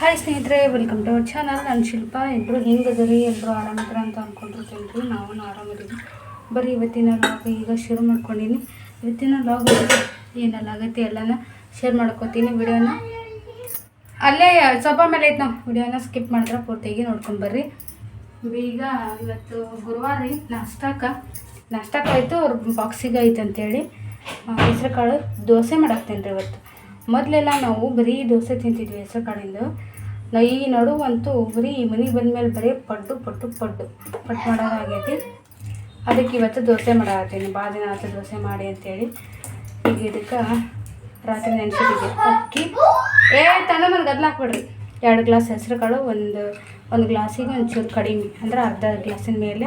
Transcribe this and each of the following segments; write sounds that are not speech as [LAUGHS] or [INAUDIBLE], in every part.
Hi ಸ್ನೇಹಿತರೆ welcome to our channel ನಾನು ಶಿಲ್ಪ. ಎಲ್ಲರೂ ಹೆಂಗದರಿ ಎಲ್ಲರೂ ಆರಾಮಿದ್ರ ಅಂತ ಅಂದ್ಕೊಂಡಿರ್ತೀನಿ ರೀ ನಾವು ಆರಾಮಿದ್ದೀವಿ. ಬರೀ ಇವತ್ತಿನ ಲಾಗ್ ಈಗ ಶುರು ಮಾಡ್ಕೊಂಡಿನಿ. ಇವತ್ತಿನ ಲಾಗ್ ಏನೆಲ್ಲ ಆಗೈತಿ ಎಲ್ಲನ ಶೇರ್ ಮಾಡ್ಕೋತೀನಿ ವಿಡಿಯೋನ. ಅಲ್ಲೇ ಸ್ವಲ್ಪ ಮೇಲೆ ಐತೆ ನಾವು ವಿಡಿಯೋನ ಸ್ಕಿಪ್ ಮಾಡಿದ್ರೆ ಪೂರ್ತಿಯಾಗಿ ನೋಡ್ಕೊಂಡು ಬರ್ರಿ. ಈಗ ಇವತ್ತು ಗುರುವಾರ ರೀ, ನಾಷ್ಟಾಕ. ನಾಷ್ಟಾಕ ಆಯಿತು, ಅವ್ರ ಬಾಕ್ಸಿಗೆ ಆಯ್ತು ಅಂತೇಳಿ. ಹೆಸ್ರು ಕಾಳು ದೋಸೆ ಮಾಡಾಕ್ತೇನೆ ರೀ ಇವತ್ತು. ಮೊದಲೆಲ್ಲ ನಾವು ಬರೀ ದೋಸೆ ತಿಂತಿದ್ವಿ ಹೆಸ್ರು ಕಾಳಿಂದು ನಾ ನಡುವಂತೂ ಬರೀ ಮನೆಗೆ ಬಂದಮೇಲೆ ಬರೀ ಪಡ್ಡು ಪಟ್ಟು ಪಡ್ಡು. ಪಟ್ಟು ಮಾಡೋದಾಗೈತಿ ಅದಕ್ಕೆ ಇವತ್ತು ದೋಸೆ ಮಾಡಾಕತ್ತೀನಿ. ಭಾಳ ದಿನ ಆಯ್ತು ದೋಸೆ ಮಾಡಿ ಅಂತೇಳಿ. ಈಗ ಇದಕ್ಕೆ ರಾತ್ರಿ ನೆನ್ಸಿಟ್ಟಿದ್ದೆ ಅಕ್ಕಿ. ಏ ತಂದ ಮೇಲೆ ಗದ್ಲ ಹಾಕ್ಬಿಡ್ರಿ. ಎರಡು ಗ್ಲಾಸ್ ಹೆಸರು ಕಾಳು, ಒಂದು ಒಂದು ಗ್ಲಾಸಿಗೆ ಒಂಚೂರು ಕಡಿಮೆ. ಅಂದ್ರೆ ಅರ್ಧ ಗ್ಲಾಸಿನ ಮೇಲೆ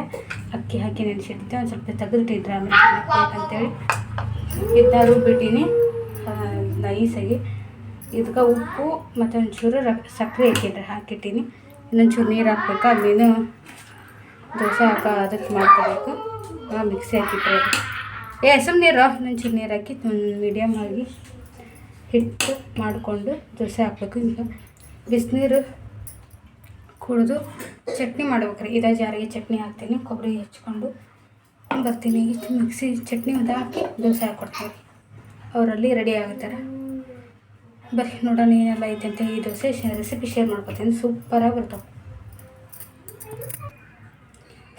ಅಕ್ಕಿ ಹಾಕಿ ನೆನೆಸಿಟ್ಟಿದ್ದೆ ಒಂದು ಸ್ವಲ್ಪ ತೆಗೆದಿಟ್ಟಿದ್ರೆ ಆಮೇಲೆ ಅಂತೇಳಿ. ಇದನ್ನ ರುಬ್ಬಿಟ್ಟಿನಿ. ನೈಸಾಗಿ. ಇದಕ್ಕೆ ಉಪ್ಪು ಮತ್ತು ಒಂಚೂರು ರ, ಸಕ್ಕರೆ ಹಾಕಿದ್ರೆ, ಹಾಕಿಟ್ಟೀನಿ. ಇನ್ನೊಂಚೂರು ನೀರು ಹಾಕ್ಬೇಕು, ಅದೇನು ದೋಸೆ ಹಾಕ ಅದಕ್ಕೆ ಮಾಡ್ಕೋಬೇಕು. ಮಿಕ್ಸಿ ಹಾಕಿಟ್ರೆ. ಏ ಸುಮ್ಮನೆ ನೀರು ಒಂಚೂರು ನೀರು ಹಾಕಿ ಮೀಡಿಯಮ್ ಆಗಿ ಹಿಟ್ಟು ಮಾಡಿಕೊಂಡು ದೋಸೆ ಹಾಕಬೇಕು ಈಗ. ಬಿಸಿನೀರು ಕುಡಿದು ಚಟ್ನಿ ಮಾಡ್ಬೇಕ್ರಿ. ಇದೇ ಜಾರಿಗೆ ಚಟ್ನಿ ಹಾಕ್ತೀನಿ, ಕೊಬ್ಬರಿ ಹೆಚ್ಕೊಂಡು ಬರ್ತೀನಿ. ಮಿಕ್ಸಿ ಚಟ್ನಿ ಒಂದು ಹಾಕಿ ದೋಸೆ ಹಾಕ್ಕೊಡ್ತೀನಿ ಅವರಲ್ಲಿ ರೆಡಿ ಆಗುತ್ತಾರೆ? ಬರ್ರಿ ನೋಡೋಣ ಏನೆಲ್ಲ ಐತೆ ಅಂತ ಈ ದೋಸೆ ರೆಸಿಪಿ ಶೇರ್ ಮಾಡ್ಕೊತೀನಿ. ಸೂಪರಾಗಿ ಬರ್ತಾವೆ.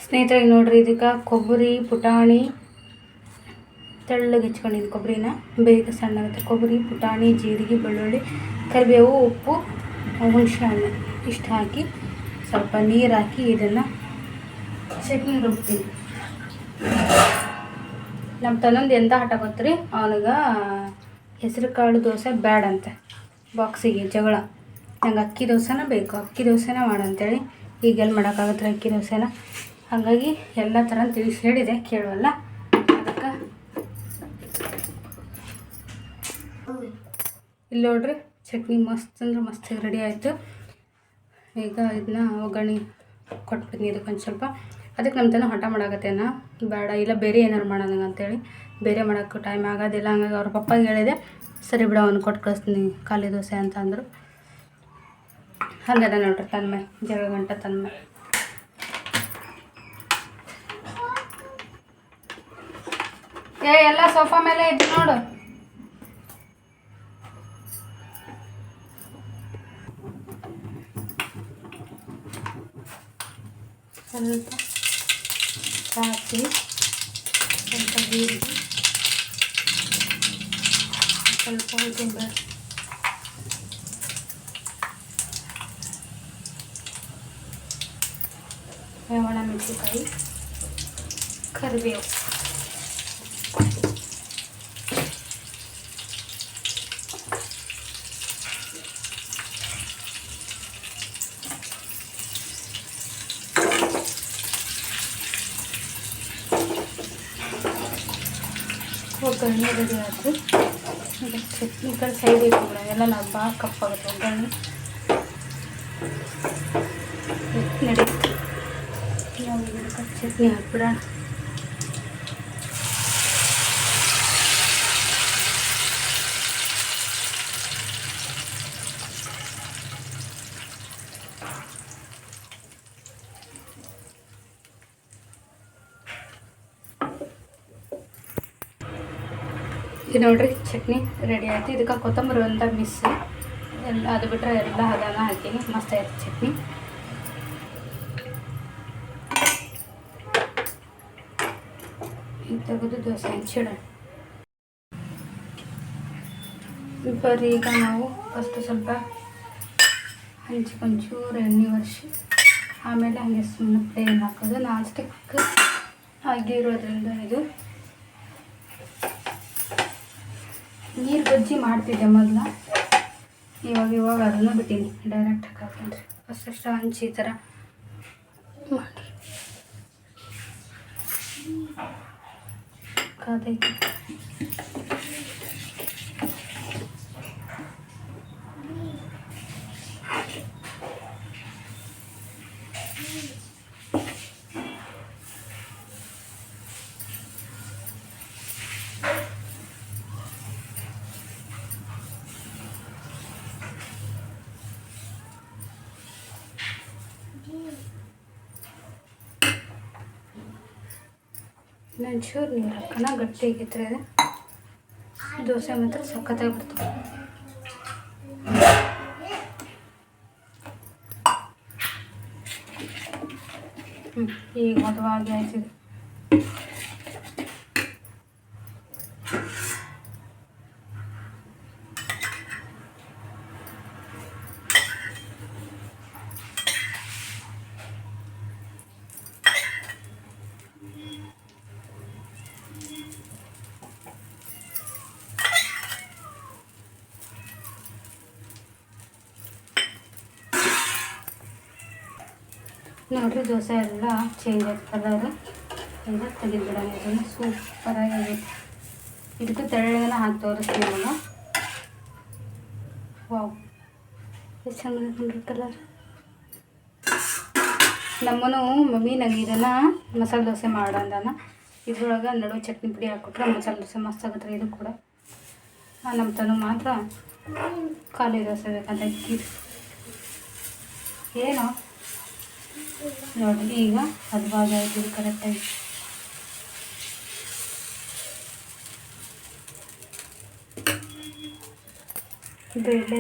ಸ್ನೇಹಿತರಿಗೆ ನೋಡ್ರಿ, ಇದಕ್ಕೆ ಕೊಬ್ಬರಿ, ಪುಟಾಣಿ, ತೆಳ್ಳಗೆ ಹೆಚ್ಕೊಂಡಿದ್ದು ಕೊಬ್ಬರಿನ. ಬೇಗ ಸಣ್ಣಗುತ್ತೆ ಕೊಬ್ಬರಿ, ಪುಟಾಣಿ, ಜೀರಿಗೆ, ಬೆಳ್ಳುಳ್ಳಿ, ಕರಿಬೇವು, ಉಪ್ಪು ಹುಣಸೆ ಹಣ್ಣು ಇಷ್ಟು ಹಾಕಿ ಸ್ವಲ್ಪ ನೀರು ಹಾಕಿ ಇದನ್ನು ಚಟ್ನಿ ರುಬ್ತೀನಿ. ನಮ್ಮ ತನ್ನೊಂದು ಎಂಥ ಹಠ ಗೊತ್ತ್ರಿ? ಅವನಿಗೆ ಹೆಸರು ಕಾಳು ದೋಸೆ ಬ್ಯಾಡಂತೆ. ಬಾಕ್ಸಿಗೆ ಜಗಳ. ನಂಗೆ ಅಕ್ಕಿ ದೋಸೆನ ಬೇಕು. ಅಕ್ಕಿ ದೋಸೆನ ಮಾಡಂತೇಳಿ ಎಲ್ಲಿ ಮಾಡೋಕ್ಕಾಗತ್ತೆ ಅಕ್ಕಿ ದೋಸೆನ? ಹಾಗಾಗಿ ಎಲ್ಲ ಥರ ತಿಳಿಸಿ ಹೇಳಿದೆ, ಕೇಳುವಲ್ಲ? ಅದಕ್ಕೆ. ಇಲ್ಲಿ ನೋಡ್ರಿ, ಚಟ್ನಿ ಮಸ್ತ್ ಅಂದ್ರೆ ಮಸ್ತ್ ರೆಡಿ ಆಯಿತು. ಈಗ ಇದನ್ನ ಒಗ್ಗರಣೆ ಕೊಟ್ಬಿಡ್ತೀನಿ ಇದಕ್ಕೆ ಒಂದು ಸ್ವಲ್ಪ. ಅದಕ್ಕೆ ನಮ್ಮ ತನ ಹಠ ಮಾಡಾಕತ್ತೇನ ಬೇಡ, ಇಲ್ಲ ಬೇರೆ ಏನಾರು ಮಾಡೋಣ ಅಂತೇಳಿ. ಬೇರೆ ಮಾಡೋಕ್ಕೂ ಟೈಮ್ ಆಗೋದಿಲ್ಲ. ಹಂಗಾಗಿ ಅವ್ರ ಪಪ್ಪಗೆ ಹೇಳಿದೆ ಸರಿ ಬಿಡ, ಅವ್ನು ಕೊಟ್ಟು ಕಳಿಸ್ತೀನಿ. ಖಾಲಿ ದೋಸೆ ಅಂತ ಅಂದರು. ಹಂಗದ ನೋಡ್ರಿ, ತನ್ಮೆ. ಜಗ ಗಂಟ ತನ್ಮೆ. ಏ, ಎಲ್ಲ ಸೋಫಾ ಮೇಲೆ ಇದ್ದು ನೋಡು. ಸ್ವಲ್ಪ ಸ್ವಲ್ಪ ಜೀರಿಗೆ ಸ್ವಲ್ಪ ಉದ್ದಿನಬೇಳೆ ಒಣ ಮೆಣಸಿನಕಾಯಿ ಕರಿಬೇವು ಒಗ್ಗರಣೆ ರೆಡಿ ಆಯಿತು ಚಟ್ನಿ ಈ ಕಡೆ ಸೈಡ್ ಇಟ್ಬಿಡ ಎಲ್ಲ ನಾವು ಭಾಳ ಕಪ್ಪಾಗುತ್ತೆ ಒಗ್ಗರಣೆ ನಡಿ ನಾವು ಇದಕ್ಕೆ ಚಟ್ನಿ ಹಾಕ್ಬಿಡೋಣ ಇದು ನೋಡ್ರಿ, ಚಟ್ನಿ ರೆಡಿ ಆಯ್ತು. ಇದಕ್ಕೆ ಕೊತ್ತಂಬರಿ ಅಂತ ಮಿಸ್ ಎಲ್ಲ ಅದು ಬಿಟ್ಟರೆ ಎಲ್ಲ ಹದನ ಹಾಕೀನಿ. ಮಸ್ತ್ ಚಟ್ನಿ. ಈಗ ತೆಗೆದು ದೋಸೆ ಹಂಚಿಡೋಣ ಬರ್ರಿ ಈಗ ನಾವು ಫಸ್ಟು ಸ್ವಲ್ಪ ಹಂಚ್ಕೊಂಚೂರು ಎಣ್ಣೆ ಒರೆಸಿ, ಆಮೇಲೆ ಹಂಗೆ ಸುಮ್ಮನೆ ಪ್ಲೇನ್ ಹಾಕೋದು. ನಾನ್ ಸ್ಟಿಕ್ ಆಗಿರೋದ್ರಿಂದ ಇದು ನೀರು ಬಜ್ಜಿ ಮಾಡ್ತಿದ್ದೆ ಮೊದಲು. ಇವಾಗ ಇವಾಗ ಅದನ್ನು ಬಿಟ್ಟೀನಿ. ಡೈರೆಕ್ಟ್ ಹಾಕಿ ಫಸ್ಟ್ ಅಷ್ಟು ಹಂಚಿ ಈ ಥರ ಮಾಡಿ. ಇನ್ನೊಂಚೂರು ನೀರು ಹಾಕೋಣ ಅದು ದೋಸೆ ಮಾತ್ರ ಸಖತ್ತಾಗಿ ಬರ್ತದೆ. ಹ್ಞೂ ಈಗ ಮದುವಾಗಿ ಆಯ್ತಿದೆ ನೋಡ್ರಿ, ದೋಸೆ ಎಲ್ಲ ಚೇಂಜ್ ಆಯ್ತು ಕಲರ್ ಈಗ ತೆಗೆದ್ಬಿಡೋಣ ಇದನ್ನು. ಸೂಪರಾಗಿ ಇದಕ್ಕೆ ತೆಳ್ಳಗೆಲ್ಲ ಹಾಕಿ ತೋರಿಸ್ತೀನಿ ನಾನು. ವಾವ್ ಎಷ್ಟು ಚೆನ್ನಾಗಿ ಕಲರ್ ನಮ್ಮನು ಮಮ್ಮಿ ನಂಗೆ ಇದನ್ನು ಮಸಾಲೆ ದೋಸೆ ಮಾಡೋಣ ಅಂದಾನ. ಇದ್ರೊಳಗೆ ನಡುವೆ ಚಟ್ನಿ ಪುಡಿ ಹಾಕ್ಕೊಟ್ರೆ ಮಸಾಲೆ ದೋಸೆ ಮಸ್ತ್ ಆಗುತ್ತೆ ಇದು ಕೂಡ. ನಮ್ಮ ತನು ಮಾತ್ರ ಖಾಲಿ ದೋಸೆ ಬೇಕಂತ ಏನೋ ಏನು? ನೋಡಿ, ಈಗ ಹದವಾಗ ಆಯ್ತು ಕರೆಕ್ಟಾಗಿ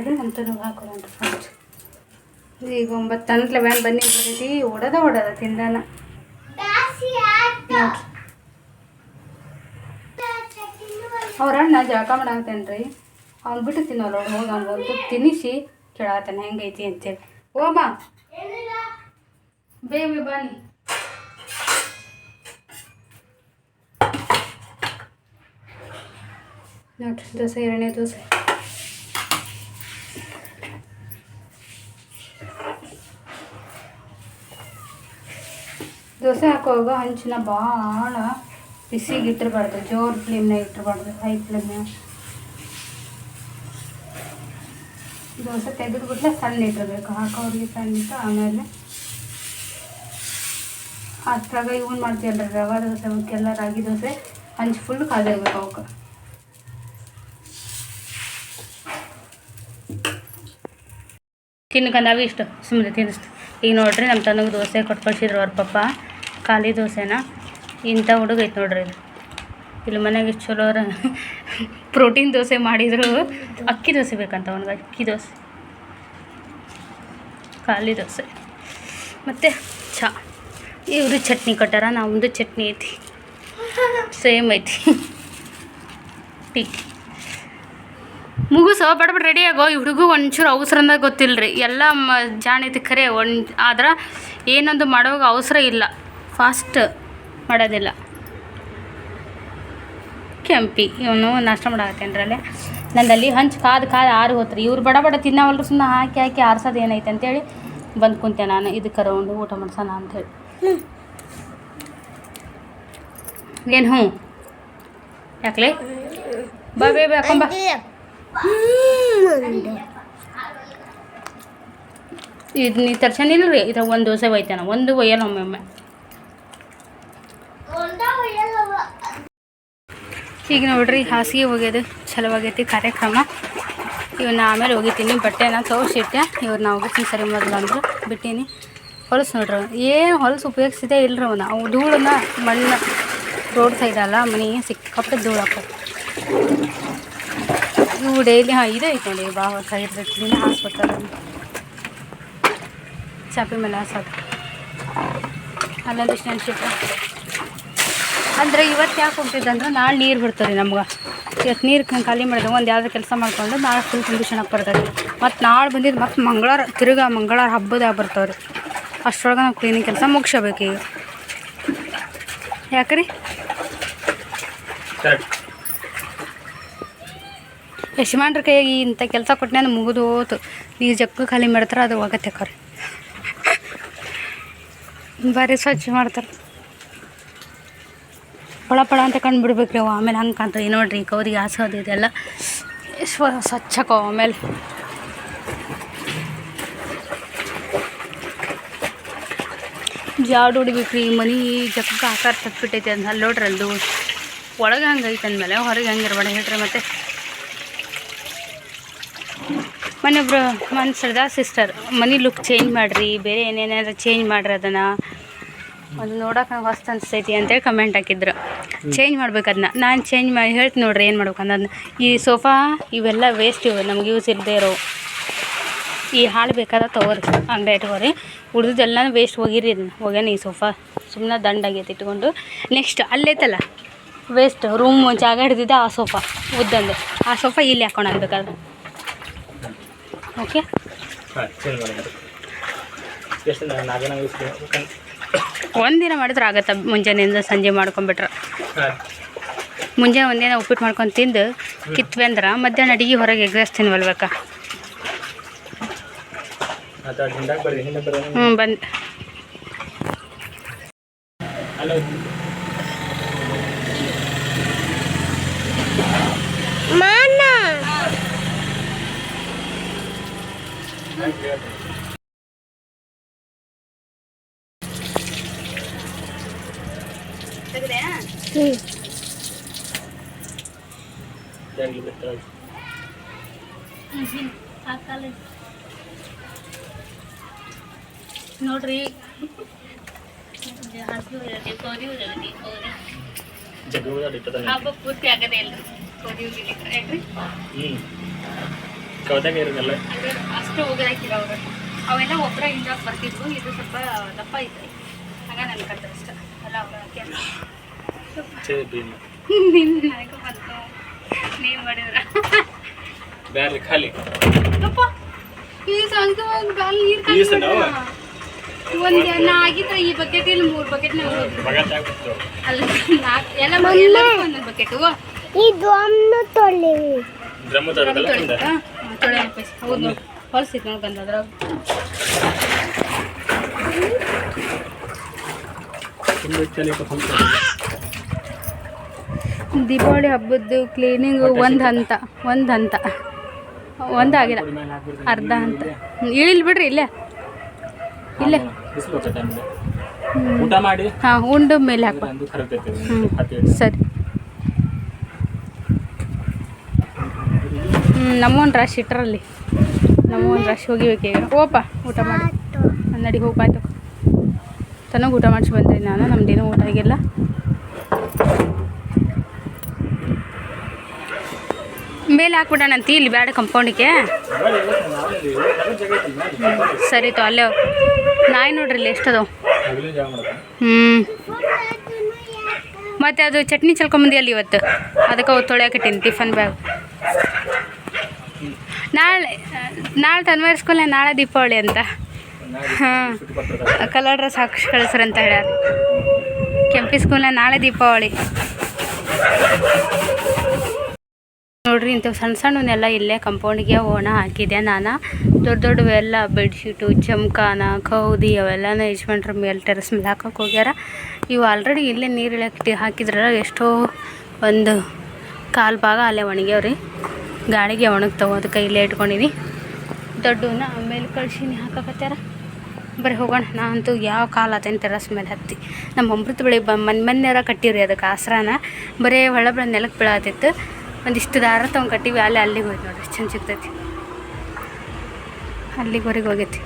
ನಮ್ಮ ತನಗೆ ಹಾಕೋಣ ಫಸ್ಟ್ ಈಗ ಒಂಬತ್ತು ತಂದ್ಲೆ ಬ್ಯಾನ್ ಬನ್ನಿ ಬರೀತಿ ಓಡೋದ ಓಡೋದ ತಿಂದಾನ ಅವ್ರ ಅಣ್ಣ ಜಳಕ ಮಾಡಾಕ್ತೇನೆ ಅವ್ನು ಬಿಟ್ಟು ತಿನ್ನೋಲ್ಲ ಹೋಗಿ ಅವ್ನು ಒಂದು ತಿನ್ನಿಸಿ ಕೇಳಾತಾನೆ ಹೆಂಗೈತಿ ಅಂತೇಳಿ. ಓಮ್ಮ ಬೇಬಿ ಬನ್ನಿ ನೋಡ್ರಿ ದೋಸೆ ಎರಡನೇ ದೋಸೆ ದೋಸೆ ಹಾಕುವಾಗ ಹಂಚಿನ ಭಾಳ ಬಿಸಿಗೆ ಇಟ್ಟಿರಬಾರ್ದು ಜೋರು ಫ್ಲೇಮ್ನಾಗ ಇಟ್ಟಿರಬಾರ್ದು ಹೈ ಫ್ಲೇಮ್ನಾಗ ದೋಸೆ ತೆಗೆದುಬಿಟ್ಲೆ ಸಣ್ಣ ಇಟ್ಟಿರಬೇಕು ಹಾಕೋರಿಗೆ ಸಣ್ಣ ಇಟ್ಟು ಆಮೇಲೆ ಅದ್ರಾಗ ಇವನ್ ಮಾಡ್ತೀವಲ್ಲ ರವೆ ದೋಸೆ ಅವಕ್ಕೆಲ್ಲ ರಾಗಿ ದೋಸೆ ಹಂಚು ಫುಲ್ ಖಾಲಿ ಆಗ್ಬೇಕು ಅವಕ್ಕೆ. ತಿನ್ಕಂದಾವ ಇಷ್ಟು ಸುಮ್ಮನೆ ತಿನ್ನಿಸ್ತು ಈಗ ನೋಡ್ರಿ ನಮ್ಮ ತನಗೆ ದೋಸೆ ಕೊಟ್ಟು ಕಳ್ಸಿದ್ರು ಅವ್ರ ಪಪ್ಪ, ಖಾಲಿ ದೋಸೆನ. ಇಂಥ ಹುಡುಗ ಐತೆ ನೋಡ್ರಿ ಇದು. ಇಲ್ಲಿ ಮನೆಗೆ ಚಲೋ [LAUGHS] ಪ್ರೋಟೀನ್ ದೋಸೆ ಮಾಡಿದ್ರು. ಅಕ್ಕಿ ದೋಸೆ ಬೇಕಂತ ಅವನಿಗೆ, ಅಕ್ಕಿ ದೋಸೆ. ಖಾಲಿ ದೋಸೆ. ಮತ್ತು ಚಾ. ಇವರು ಚಟ್ನಿ ಕೊಟ್ಟಾರ ನಮ್ಮದು ಚಟ್ನಿ ಐತಿ. ಸೇಮ್ ಐತಿ. ಟಿಕ್. ಮುಗಿಸೋ ಬಡಬಡ ರೆಡಿ ಆಗೋ, ಈ ಹುಡುಗು ಒಂಚೂರು ಅವಸರಂದಾಗ ಗೊತ್ತಿಲ್ಲ ರೀ ಎಲ್ಲ ಮ, ಜಾಣೈತಿ ಖರೆ ಒನ್ ಆದ್ರೆ ಏನೊಂದು ಮಾಡೋವಾಗ ಅವಸರ ಇಲ್ಲ. ಫಾಸ್ಟ್ ಮಾಡೋದಿಲ್ಲ. ಕೆಂಪಿ, ಇವನು ನಾಷ್ಟ ಮಾಡಾಕತ್ತೇನ್ರಲ್ಲೇ ನಂದಲ್ಲಿ ಹಂಚು ಕಾದು ಕಾದು ಆರು ಹೋತ್ರಿ. ಇವ್ರು ಬಡ ಬಡ ತಿನ್ನವಲ್ರು ಸುಮ್ಮನೆ ಹಾಕಿ ಹಾಕಿ ಆರ್ಸೋದು ಏನೈತೆ ಅಂತೇಳಿ ಬಂದು ಕುಂತೆ ನಾನು. ಇದಕ್ಕೆ ರೌಂಡು ಊಟ ಮಾಡ್ಸೋಣ ಅಂಥೇಳಿ ಏನು ಹ್ಞೂ? ಯಾಕಲೇ? ಬಾ ಬೇ ಬೇ ಹಾಕೊಂಬ ಇದು ನೀ ತರ್ಸನಿಲ್ಲ ರೀ ಇದ್ರಾಗ ಒಂದು ದೋಸೆ ಒಯ್ತಾನ. ಒಂದು ಒಯ್ಯಲ್ಲ ಒಮ್ಮೊಮ್ಮೆ. ಈಗ ನೋಡ್ರಿ ಹಾಸಿಗೆ ಒಗೆದು ಚಲವಾಗೈತಿ ಕಾರ್ಯಕ್ರಮ. ಇವನ್ನ ಆಮೇಲೆ ಒಗಿತೀನಿ ಬಟ್ಟೆನ ತೋರಿಸಿಟ್ಟೆ. ಇವ್ರನ್ನ ಒಗಿತೀನಿ ಸರಿ ಮೊದಲು ಅಂದರು. ಬಿಟ್ಟೀನಿ. ಹೊಲಸು ನೋಡ್ರಿ. ಏನು ಹೊಲಸು ಉಪಯೋಗಿಸಿದೆ ಇಲ್ರಿ ಅವನ. ಅವು ಧೂಳನ್ನ ಮಣ್ಣು ರೋಡ್ ಸೈಡ್ ಅಲ್ಲ, ಮನೆ ಸಿಕ್ಕಾಪಟ್ಟೆ ಧೂಳು ಹಾಕೋದು ಇವು ಡೈಲಿ ಹಾಂ, ಇದೇ ಐತೆ ನೋಡಿ, ಬಾ ಸೈಡ್ ದಿನ ಹಾಸ್ಬಿಡ್ತಾರೆ ಚಾಪಿ ಮೇಲೆ ಹಾಸೋದು ಅಲ್ಲೊಂದಿಷ್ಟು ನೆನ್ಸಿಟ್ಟು ಅಂದರೆ ಇವತ್ತು ಯಾಕೆ ಹೋಗ್ತಿದ್ದಂದ್ರೆ ನಾಳೆ ನೀರು ಬಿಡ್ತಾರೆ ನಮ್ಗೆ. ಇವತ್ತು ನೀರು ಖಾಲಿ ಮಾಡಿದೆ ಒಂದು ಯಾವುದೋ ಕೆಲಸ ಮಾಡ್ಕೊಂಡು ನಾಳೆ ಫುಲ್ ಕಂಡೀಷನ್ ಆಗಿ ಬರ್ತದೆ ಮತ್ತು ನಾಳೆ ಬಂದಿದ್ದು ಮತ್ತು ಮಂಗಳವಾರ, ತಿರುಗಾ ಮಂಗಳವಾರ ಹಬ್ಬದಾಗ ಬರ್ತಾವೆ ರೀ ಅಷ್ಟರೊಳಗೆ ನಾವು ಕ್ಲೀನಿಂಗ್ ಕೆಲಸ ಮುಗಿಸಬೇಕು ಈಗ. ಯಾಕ್ರಿ? ಯಶಮಾನ್ರ ಕೈಯಾಗಿ ಇಂಥ ಕೆಲಸ ಕೊಟ್ಟನೆ ಅಂದ್ರೆ ಮುಗಿದು ಹೋತು. ನೀರು ಜಕ್ಕು ಖಾಲಿ ಮಾಡ್ತಾರೆ ಅದು ಒಗತ್ತೆ ಕರೆ. ಭಾರಿ ಸ್ವಚ್ಛ ಮಾಡ್ತಾರೆ. ಪಳ ಪಳ ಅಂತ ಕಂಡು ಬಿಡ್ಬೇಕ್ರಿ ಅವು. ಆಮೇಲೆ ಹಂಗೆ ಕಾಣ್ತದೆ. ನೋಡ್ರಿ ಕೌದಿಗೆ ಹಾಸೋದು ಇದೆಲ್ಲ. ಸ್ವ ಸ್ವಚ್ಛಕೋ ಆಮೇಲೆ. ಜಾಡು ಹೊಡಿಬೇಕ್ರಿ ಮನೆ ಜಕ್ಕ ಆಕಾರ ತಪ್ಪಿಟ್ಟೈತೆ ಅಂತ ಅಲ್ಲಿ ನೋಡ್ರಿ ಅಲ್ದು. ಒಳಗೆ ಹಂಗೆ ಐತೆ ಅಂದಮೇಲೆ ಹೊರಗೆ ಹಂಗೆ ಇರಬೇಡ ಹೇಳ್ರಿ ಮತ್ತೆ. ಮನೆಯೊಬ್ರು ಮನ್ಸರ್ದ ಸಿಸ್ಟರ್ ಮನಿ ಲುಕ್ ಚೇಂಜ್ ಮಾಡಿರಿ ಬೇರೆ ಏನೇನಾದ್ರು ಚೇಂಜ್ ಮಾಡ್ರಿ ಅದನ್ನು. ಅದು ನೋಡೋಕೆ ಹೊಸ್ತು ಅನಿಸ್ತೈತಿ ಅಂತೇಳಿ ಕಮೆಂಟ್ ಹಾಕಿದ್ರು. ಚೇಂಜ್ ಮಾಡ್ಬೇಕು ಅದನ್ನ ನಾನು ಚೇಂಜ್ ಮಾಡಿ ಹೇಳ್ತೀನಿ ನೋಡ್ರಿ ಏನು ಮಾಡ್ಬೇಕು ಅನ್ನೋದನ್ನ ಈ ಸೋಫಾ ಇವೆಲ್ಲ ವೇಸ್ಟ್ ಇವೆ ನಮ್ಗೆ ಯೂಸ್ ಇಲ್ಲದೆ ಇರೋ. ಈ ಹಾಳು ಬೇಕಾದ ತೊಗೋರಿ, ಅಂಗಡಿ ಇಟ್ಕೋರಿ. ಉಳಿದೆಲ್ಲ ವೇಸ್ಟ್ ಹೋಗಿರಿ ಇದನ್ನ. ಹೋಗ್ಯಾನ ಈ ಸೋಫಾ ಸುಮ್ಮನೆ ದಂಡಾಗೈತೆ ಇಟ್ಕೊಂಡು. ನೆಕ್ಸ್ಟ್ ಅಲ್ಲೈತಲ್ಲ ವೇಸ್ಟ್ ರೂಮ್ ಜಾಗ ಹಿಡ್ದಿದ್ದೆ ಆ ಸೋಫಾ ಉದ್ದಂದು ಆ ಸೋಫಾ ಇಲ್ಲಿ ಹಾಕೊಂಡು ಬೇಕಾದ್ರೆ. ಓಕೆ ಒಂದಿನ ಮಾಡಿದ್ರೆ ಆಗತ್ತೆ ಮುಂಜಾನೆಯಿಂದ ಸಂಜೆ ಮಾಡ್ಕೊಂಬಿಟ್ರೆ. ಮುಂಜಾನೆ ಒಂದಿನ ಉಪ್ಪಿಟ್ಟು ಮಾಡ್ಕೊಂಡು ತಿಂದು, ಕಿತ್ವೆ ಅಂದ್ರೆ ಮಧ್ಯಾಹ್ನ ಅಡಿಗೆ ಹೊರಗೆ ಎಗ್ರೆಸ್ ತಿನ್ವಲ್ಬೇಕಾ ಮತ್ತು ಅದು ಹಿಂದಾಗ ಬರ್ರಿ ಹಿಂದೆ ಬರ್ರಿ ಹ್ಞೂ ಬಂದು ಅಲ್ಲ ಜಾಗಲಿ ಬಿಡ್ತಾರೆ ನೋಡ್ರಿ. ಹಬ್ಬ ಪೂರ್ತಿ ಆಗದೆ ಯಾಕ್ರಿ? ಕವದಾಗ ಇರೋದಲ್ಲ. ಅಂದ್ರೆ ಅಷ್ಟು ಹೋಗದಾಕಿಲ್ಲ ಅವರು. ಅವೆಲ್ಲ ಒಬ್ಬರ ಹಿಂದಾಗ ಬರ್ತಿದ್ವು ಇದು ಸ್ವಲ್ಪ ದಪ್ಪ ಐತ್ರಿ ಹಂಗ ನನ್ಗೆ ಅಷ್ಟ. ಎಲ್ಲ ಅವ್ರ ನಿನ್ನ ನನಗೆ ಬಂತು ನೀವು ಮಾಡಿದ್ರ. ಬ್ಯಾರ್ರಿ ಖಾಲಿ. ಅಪ್ಪ ಈ ಬ್ಯಾಲ್ ನೀರು ಅವ? ಒಂದು ನಾ ಆಗಿದ್ರೆ ಈ ಬಕೆಟ್ ಇಲ್ಲಿ ಮೂರು ಬಕೆಟ್ ನಾವು ಅಲ್ಲ ನಾಲ್ಕು ಎಲ್ಲ ಎಲ್ಲರಿಗೂ ಒಂದೊಂದು ಬಕೆಟು ಇದು ಅನ್ನು ತೊಳಿವಿ ಡ್ರಮ್ಮು ತರೋದಲ್ಲ ಹಿಂದೆ ತೊಳೆ ಹೌದು. ನೋಡಿ ಹೊಲ್ಸಿತ್ತು ನೋಡಿ ಬಂದು ಅದ್ರಾಗ ದೀಪಾವಳಿ ಹಬ್ಬದ್ದು ಕ್ಲೀನಿಂಗ್ ಒಂದು ಹಂತ ಒಂದು ಹಂತ. ಒಂದು ಆಗಿಲ್ಲ. ಅರ್ಧ ಹಂತ. ಇಳಿಲ್ ಬಿಡ್ರಿ ಇಲ್ಲೇ. ಇಲ್ಲೇ. ಊಟ ಮಾಡಿ. ಹಾಂ ಉಂಡು ಮೇಲೆ ಹಾಕಿ ಸರಿ. ಹ್ಞೂ ನಮ್ಮೊಂದು ರಾಶಿ ಇಟ್ರಲ್ಲಿ. ನಮ್ಮೊಂದು ರಶ್ ಹೋಗಿಬೇಕು ಈಗ. ಓಪ ಊಟ ಮಾಡಿ. ನಡಿ ಹೋಗ್ಬಾಯ್ತು ತನಗೆ ಊಟ ಮಾಡಿಸಿ ಬಂದ್ರಿ ನಾನು ನಮ್ದೇನೂ ಊಟ ಆಗಿಲ್ಲ. ಮೇಲೆ ಹಾಕ್ಬಿಡೋಣಂತ ಇಲ್ಲಿ ಬೇಡ ಕಂಪೌಂಡಿಗೆ ಸರಿ ತೋ, ಅಲ್ಲೇ ನಾಯಿ ನೋಡ್ರಿ ಇಲ್ಲಿ ಎಷ್ಟದು. ಹ್ಞೂ ಮತ್ತು ಅದು ಚಟ್ನಿ ಚಲ್ಕೊಂಬಂದಿ ಅಲ್ಲಿ ಇವತ್ತು? ಅದಕ್ಕೆ ತೊಳೆಯಾಕಿಟ್ಟಿನಿ ಟಿಫನ್ ಬ್ಯಾಗ್. ನಾಳೆ ನಾಳೆ ತನ್ವರ್ಸ್ಕೊಲ್ಲ ಸ್ಕೂಲ್ ನಾಳೆ ದೀಪಾವಳಿ ಅಂತ. ಹಾಂ. ಕಲರ್ ಡ್ರೆಸ್ ಹಾಕಿಸಿ ಕಳಿಸ್ರಂತ ಹೇಳ್ಯಾರ. ಕೆಂಪಿ ಸ್ಕೂಲ್ನ ನಾಳೆ ದೀಪಾವಳಿ. ನೋಡ್ರಿ, ಇಂಥವು ಸಣ್ಣ ಸಣ್ಣವನ್ನೆಲ್ಲ ಇಲ್ಲೇ ಕಂಪೌಂಡಿಗೆ ಓಣ ಹಾಕಿದೆ ನಾನು. ದೊಡ್ಡ ದೊಡ್ಡವೆಲ್ಲ ಬೆಡ್ಶೀಟು ಚಮಕಾನ, ಕೌದಿ ಅವೆಲ್ಲನ ಯಜಮಾನ್ರ ಮೇಲೆ ಟೆರೆಸ್ ಮೇಲೆ ಹಾಕಕ್ಕೆ ಹೋಗ್ಯಾರ. ಇವು ಆಲ್ರೆಡಿ ಇಲ್ಲೇ ನೀರು ಇಳಕ್ಕೆ ಹಾಕಿದ್ರಲ್ಲ ಎಷ್ಟೋ ಒಂದು ಕಾಲು ಭಾಗ ಅಲ್ಲೇ ಒಣಗ್ಯಾವ್ರಿ. ಗಾಳಿಗೆ ಒಣಗ್ತಾವೆ ಅದಕ್ಕೆ ಇಲ್ಲೇ ಇಟ್ಕೊಂಡಿನಿ. ದೊಡ್ಡವನ್ನ ಆಮೇಲೆ ಕಳ್ಸೀನಿ ಹಾಕಕತ್ತಾರ ಬರೀ ಹೋಗೋಣ, ನಾ ಯಾವ ಕಾಲ ಟೆರಸ್ ಮೇಲೆ ಹತ್ತಿ. ನಮ್ಮ ಅಮೃತ ಬೆಳೆ ಬ ಮನ್ ಮನ್ಯಾರ ಕಟ್ಟಿರಿ ಅದಕ್ಕೆ ಆಸರಾನ. ಬರೀ ಹೊಳ ಬೆಳೆ ನೆಲಕ್ಕೆ ಬೀಳತ್ತಿತ್ತು ಒಂದಿಷ್ಟು ದಾರ ತಗೊಂಡು ಕಟ್ಟಿವಿ ಅಲ್ಲಿ ಅಲ್ಲಿಗೆ ಹೋಯ್ತು ನೋಡ್ರಿ ಚಂದ ಸಿಗ್ತೈತಿ. ಅಲ್ಲಿಗೆವರೆಗೆ ಹೋಗೈತಿ.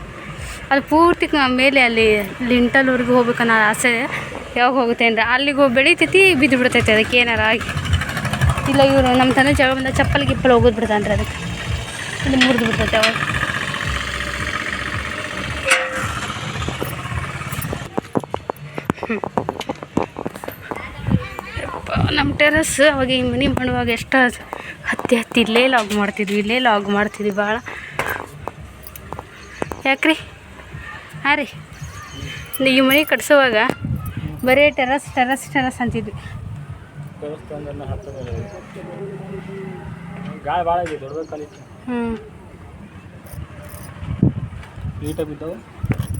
ಅದು ಪೂರ್ತಿ ಮೇಲೆ ಅಲ್ಲಿ ಲಿಂಟಲ್ವರೆಗೂ ಹೋಗ್ಬೇಕನ್ನೋ ಆಸೆ ಯಾವಾಗ ಹೋಗುತ್ತೆ ಅಂದ್ರೆ ಅಲ್ಲಿಗೆ ಹೋಗಿ ಬೆಳಿತೈತಿ ಬಿದ್ದು ಬಿಡ್ತೈತಿ ಅದಕ್ಕೆ ಏನಾರ ಆಗಿ. ಇಲ್ಲ ಇವರು ನಮ್ಮ ತನ ಜಾಗ ಬಂದ ಚಪ್ಪಲ್ ಗಿಪ್ಪಲ್ ಹೋಗೋದು ಬಿಡ್ತಾನ್ರಿ ಅದಕ್ಕೆ. ಅಲ್ಲಿ ಮುರಿದು ಬಿಡ್ತೈತೆ ಅವಾಗ. ಯಪ್ಪ, ನಮ್ಮ ಟೆರಸ್ ಅವಾಗ ಈ ಮನೆ ಮಾಡುವಾಗ ಎಷ್ಟು ಹತ್ತಿ ಹತ್ತಿ ಇಲ್ಲೇ ಲಾಗ್ ಮಾಡ್ತಿದ್ವಿ ಇಲ್ಲೇ ಲಾಗ್ ಮಾಡ್ತಿದ್ವಿ ಭಾಳ ಯಾಕ್ರಿ? ಹಾಂ ರೀ. ಈ ಮನೆ ಕಟ್ಸೋವಾಗ ಬರೀ ಟೆರಸ್ ಟೆರಸ್ ಟೆರಸ್ ಅಂತಿದ್ವಿ. ಹ್ಞೂ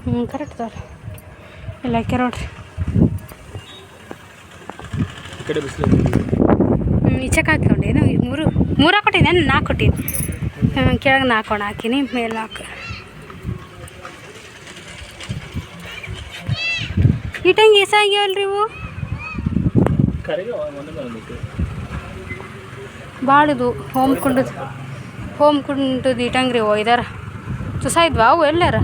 ಹ್ಞೂ ಕರೆಕ್ಟ್ ಸರ್ ಇಲ್ಲ ಹಾಕ್ಯ ನೋಡ್ರಿ. ಈ ಕಡೆ ಬಿಸಿಲು ಈಚೆಗೆ ಹಾಕೊಂಡೇನು ಮೂರು ಮೂರು ನಾನು ನಾಲ್ಕು ಕೊಟ್ಟೀನಿ ಹ್ಞೂ ಕೆಳಗೆ ನಾಲ್ಕೊಣ ಹಾಕಿನಿ ಮೇಲೆ ನಾಲ್ಕು. ಇಟ್ಟಂಗೆ ಎಸಾಗ್ಯಾವಲ್ರಿ ಇವು? ಭಾಳದು ಹೋಮ್ ಕುಂಡದು ಹೋಮ್ ಕುಂಡದು ಇಟ್ಟಂಗೆ ರೀ ಇದಾರ. ತುಸ ಇದ್ವಾ ಅವು ಎಲ್ಲಾರ?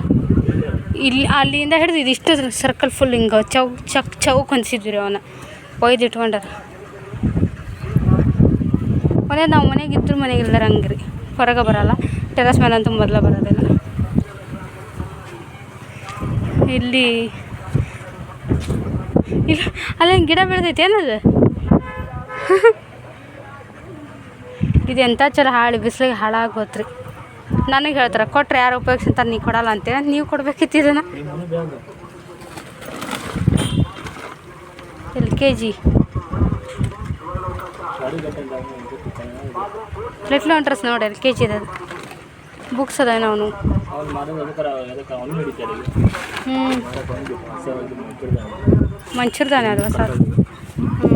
ಇಲ್ಲಿ. ಅಲ್ಲಿಂದ ಹಿಡಿದು ಇಷ್ಟು ಸರ್ಕಲ್ ಫುಲ್ ಹಿಂಗೆ ಚೌಕ್ ಚಕ್ ಚೌಕ್ ಹೊಂದಿಸಿದ್ವಿ ರೀ ಅವನ್ನ ಒಯ್ದು ಇಟ್ಕೊಂಡಾರ ಒಂದೇ ನಾವು ಮನೆಗೆ ಇದ್ರೂ ಮನೆಗೆ ಇಲ್ದಾರ ಹಂಗೆ ರೀ ಹೊರಗೆ ಬರೋಲ್ಲ. ಟೆರಸ್ ಮೇಲೆ ಅಂತೂ ಮೊದಲ ಬರೋದಿಲ್ಲ. ಇಲ್ಲಿ ಇಲ್ಲ, ಅಲ್ಲೇನು ಗಿಡ ಬೆಳೆದೈತಿ ಏನದು? ಇದು ಎಂಥ ಚಲೋ ಹಾಳು, ಬಿಸಿಲಿಗೆ ಹಾಳಾಗೋತ್ರಿ. ನನಗೆ ಹೇಳ್ತಾರೆ, ಕೊಟ್ರೆ ಯಾರು ಉಪಯೋಗಿಸ್ತಾರೆ ನೀವು ಕೊಡಲ್ಲ ಅಂತೇಳಿ, ನೀವು ಕೊಡ್ಬೇಕಿತ್ತು ಇದನ್ನು. L K G. Little wonders ನೋಡಿ ಎಲ್ ಕೆ ಜಿ ಅದು ಬುಕ್ಸ್ ಅದ ನಾವು ಹ್ಞೂ. ಮಂಚೂರ್ದಾನೆ ಅದು ಸರ್? ಹ್ಞೂ